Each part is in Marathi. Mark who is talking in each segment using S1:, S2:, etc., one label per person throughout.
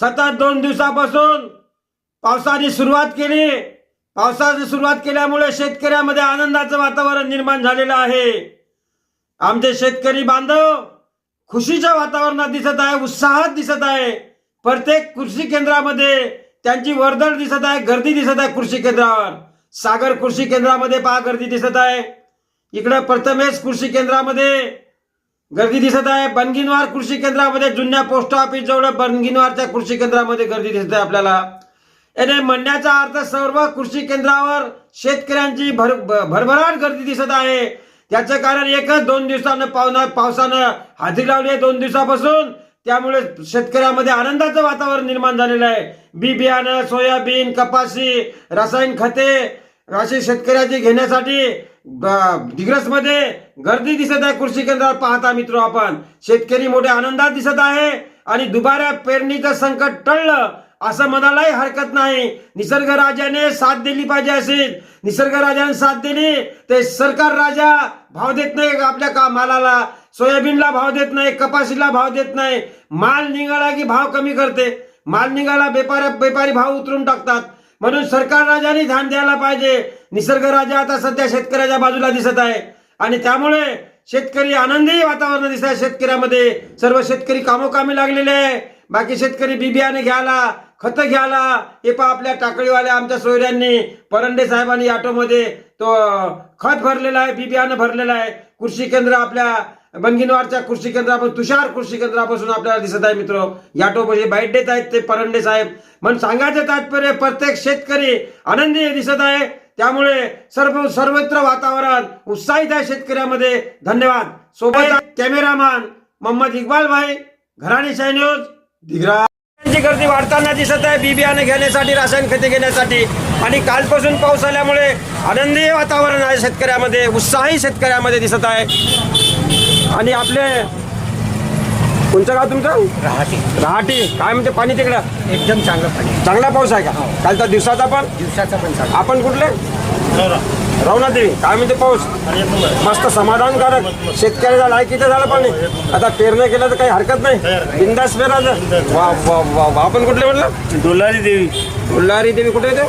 S1: सतत दोन दिवसापासून पावसाने सुरुवात केली. पावसाने सुरुवात केल्यामुळे शेतकऱ्यामध्ये आनंदाचं वातावरण निर्माण झालेलं आहे. आमचे शेतकरी बांधव खुशीच्या वातावरणात दिसत आहे उत्साहात दिसत आहे. प्रत्येक कृषी केंद्रामध्ये त्यांची वर्दळ दिसत आहे गर्दी दिसत आहे कृषी केंद्रावर. सागर कृषी केंद्रामध्ये पहा गर्दी दिसत आहे. इकडे प्रथमेश कृषी केंद्रामध्ये गर्दी दिसत आहे. बनगिनवार कृषी केंद्रामध्ये जुन्या पोस्ट ऑफिस जवळ बनगिनवारच्या कृषी केंद्रामध्ये गर्दी दिसत आहे आपल्याला. याने म्हणण्याचा अर्थ सर्व कृषी केंद्रावर शेतकऱ्यांची भर भरभराट गर्दी दिसत आहे. त्याचं कारण एकच दोन दिवसानं पावना पावसानं हाती लावली आहे दोन दिवसापासून. त्यामुळे शेतकऱ्यामध्ये आनंदाचं वातावरण निर्माण झालेलं आहे. बी बियाणं सोयाबीन कपाशी रासायनिक खते अशी शेतकऱ्याची घेण्यासाठी दिग्रसमध्ये गर्दी दिसत आहे कृषी केंद्रावर पाहता मित्र आपण. शेतकरी मोठ्या आनंदात दिसत आहे आणि दुबाऱ्या पेरणीचं संकट टळलं असं म्हणायलाही हरकत नाही. निसर्ग राजाने साथ दिली पाहिजे असेल. निसर्ग राजाने साथ दिली ते सरकार राजा भाव देत नाही आपल्या का मालाला. सोयाबीनला भाव देत नाही कपाशीला भाव देत नाही. माल निघाला की भाव कमी करते. माल निघाला व्यापारी बेपारी भाव उतरून टाकतात. म्हणून सरकार राजाने ध्यान द्यायला पाहिजे. निसर्ग राजा आता सध्या शेतकऱ्याच्या बाजूला दिसत आहे. आणि त्यामुळे शेतकरी आनंदी वातावरण दिसत आहे शेतकऱ्यामध्ये. सर्व शेतकरी कामोकामी लागलेले आहे. बाकी शेतकरी बी बियाणे घ्यायला खतं घ्यायला हे पा आपल्या टाकळीवाल्या आमच्या सोयऱ्यांनी परंडे साहेबांनी ऑटोमध्ये तो खत भरलेला आहे बी बियाणं भरलेलं आहे. कृषी केंद्र आपल्या बंगिनवारच्या कृषी केंद्रापासून तुषार कृषी केंद्रापासून आपल्याला दिसत आहे मित्र. याटोमध्ये बाईट देत आहेत ते परंडे साहेब. म्हणून सांगायचं तात्पर्य प्रत्येक शेतकरी आनंदी दिसत आहे. त्यामुळे सर्व सर्वत्र वातावरण उत्साहित आहे शेतकऱ्यामध्ये. धन्यवाद. सोबत कॅमेरामॅन मोहम्मद इक्बाल भाई घराणी शाही न्यूज दिग्रा गर्दी वाढताना दिसत आहे बी बियाणे घेण्यासाठी रासायन खते घेण्यासाठी. आणि कालपासून पाऊस आल्यामुळे आनंदी वातावरण आहे शेतकऱ्यामध्ये उत्साही शेतकऱ्यामध्ये दिसत आहे. आणि आपले कोणचं गाव तुमचं?
S2: राहते
S1: रहाटी. काय म्हणते पाणी तिकडं?
S2: एकदम चांगलं पाणी
S1: चांगला पाऊस आहे का? कालचा दिवसाचा पण.
S2: दिवसाचा पण चांगला.
S1: आपण कुठले? रवनाथ देवी काय म्हणते पाऊस? मस्त समाधानकारक. शेतकऱ्याला लायकीचं झालं पाणी. आता पेरणे केलं तर काही हरकत नाही. बिंदास पेरायचं. वा वा वा वा. आपण कुठले म्हटलं
S2: डोलारी देवी.
S1: दोल्लारी देवी कुठे येते?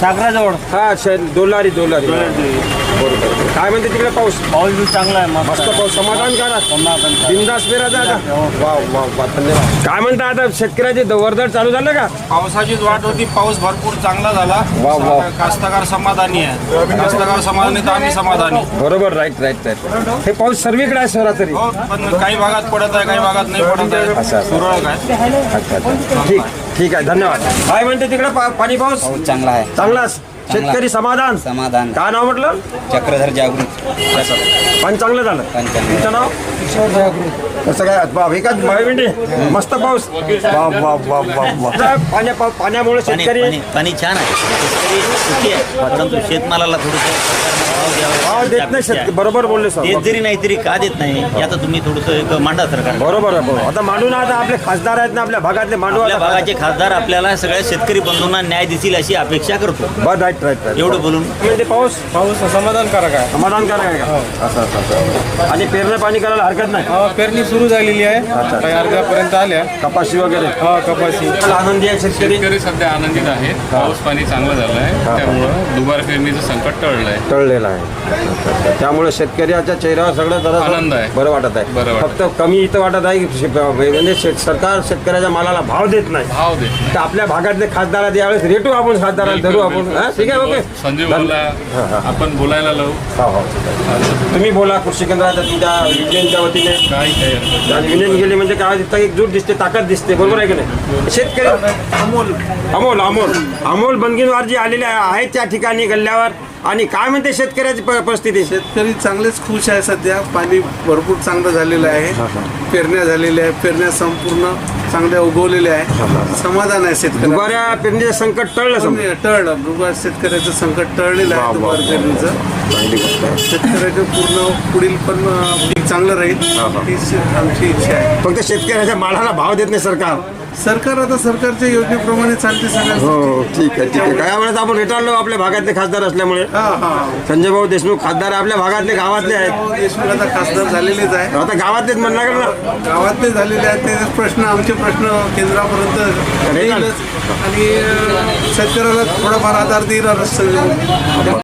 S2: सागराजवळ.
S1: हा शे दोल्लारी दोल्लारी बरोबर. काय म्हणते तिकडे पाऊस?
S2: पाऊस बी चांगला आहे
S1: मस्त पाऊस समाधानकारक.
S2: समाधान
S1: बिंदास पेरायचं आता. वा वा वा धन्यवाद. काय म्हणता आता शेतकऱ्याची द- वर्दळ चालू झालं का?
S3: पावसाचीच वाट होती पाऊस भरपूर चांगला झाला.
S1: वा, वा.
S3: कास्तकार समाधानी आहे. कास्तकार समाधानी तर आम्ही समाधानी.
S1: बरोबर राईट राईट राईट हे पाऊस सर्वीकडे आहे सरासरी.
S3: हो पण काही भागात पडत आहे काही भागात नाही पडत
S1: असं,
S3: आहे.
S1: असं.
S3: तुरळक आहे.
S1: अच्छा अच्छा. ठीक ठीक आहे धन्यवाद. काय म्हणते तिकडे पा- पाणी पाऊस?
S4: पाऊस चांगला आहे.
S1: चांगलाच. शेतकरी समाधान.
S4: समाधान.
S1: काय नाव म्हटलं?
S4: चक्रधर जागृत.
S1: पण चांगलं झालं. तुमचं नाव? कसं काय बाप एकाच मिनिटे मस्त पाऊस. पाण्या पा- पाण्यामुळे
S5: पाणी
S1: शेतकरी
S5: पाणी पाणी छान आहे. शेतकरी सुखी आहे. परंतु शेतमालाला थोडंसं
S1: भाव देत नाही शेतकरी. बरोबर बोलले सर.
S5: देत जरी नाही तरी का देत नाही? आता तुम्ही थोडंसं एक मांडा सरकार
S1: बरोबर आहे बरोबर. आता मांडू ना आता आपले खासदार आहेत ना आपल्या भागातले मांडू
S5: आपल्या
S1: आता
S5: भागाचे खासदार. आपल्याला सगळ्या शेतकरी बंधूंना न्याय देतील अशी अपेक्षा करतो.
S1: बरं राईट राईट
S5: एवढं बोलून?
S1: म्हणजे पाऊस
S3: पाऊस समाधानकारक आहे.
S1: समाधानकारक आहे का? असं असं असं. आणि पेरणे पाणी करायला हरकत नाही?
S3: पेरणी सुरू झालेली आहे. काही अर्ध्यापर्यंत आल्या.
S1: कपाशी वगैरे?
S3: हा कपाशी.
S1: आनंदी आहे शेतकरी.
S6: शेतकरी सध्या आनंदित आहेत. पाऊस पाणी चांगलं झालंय. त्यामुळं दुबार पेरणीचं संकट टळलंय.
S1: टळलेला आहे. त्यामुळे शेतकऱ्याच्या चेहऱ्यावर सगळं जरा
S6: आनंद आहे.
S1: बरं वाटत आहे.
S6: वाटत
S1: फक्त कमी इथं वाटत आहे की शे- म्हणजे शेत- सरकार शेतकऱ्याच्या मालाला भाव देत नाही.
S6: भाव दे
S1: तर आपल्या भागातले खासदार यावेळेस रेटू आपण खासदाराला धरू आपण हा, ठीक आहे ओके.
S6: संजय भाऊला आपण बोलायला लावू.
S1: हो, हो. तुम्ही बोला कृषी केंद्राच्या तुमच्या युनियनच्या वतीने.
S6: नाही.
S1: आणि युनियन गेली म्हणजे काय तिथं एकजूट दिसते ताकद दिसते. बरोबर आहे की नाही? शेतकरी अमोल. अमोल अमोल. अमोल बनगिनवार जी आलेले आहेत त्या ठिकाणी गल्ल्यावर. आणि काय म्हणते शेतकऱ्याची प- परिस्थिती?
S7: शेतकरी चांगलेच खुश आहे सध्या. पाणी भरपूर चांगलं झालेलं आहे. पेरण्या झालेल्या आहे पेरण्या संपूर्ण चांगल्या उगवलेल्या आहे समाधान आहे शेतकरी
S1: दुबाऱ्या पेरणीचं संकट टळलं समजा.
S7: टळलं. दुबार शेतकऱ्याचं संकट टळलेलं आहे दुबार पेरणीचं. शेतकऱ्याचं पूर्ण पुढील पण अं, चांगलं राहील. आमची इच्छा आहे.
S1: फक्त शेतकऱ्याच्या मालाला भाव देत नाही सरकार.
S7: सरकार आता सरकारच्या योजनेप्रमाणे चालते सगळ्या
S1: हो ठीक आहे ठीक आहे. काय वेळेस आपण रिटायरलो आपल्या भागातले खासदार असल्यामुळे.
S7: हा हा.
S1: संजय भाऊ देशमुख खासदार आपल्या भागातले गावातले आहेत.
S7: देशमुख आता खासदार झालेलेच आहे
S1: आता गावातलेच म्हणणार ना
S7: गावातले झालेले आहेत ते प्रश्न आमचे प्रश्न केंद्रापर्यंत येईलच. आणि अं, शेतकऱ्याला थोडाफार आधार देईल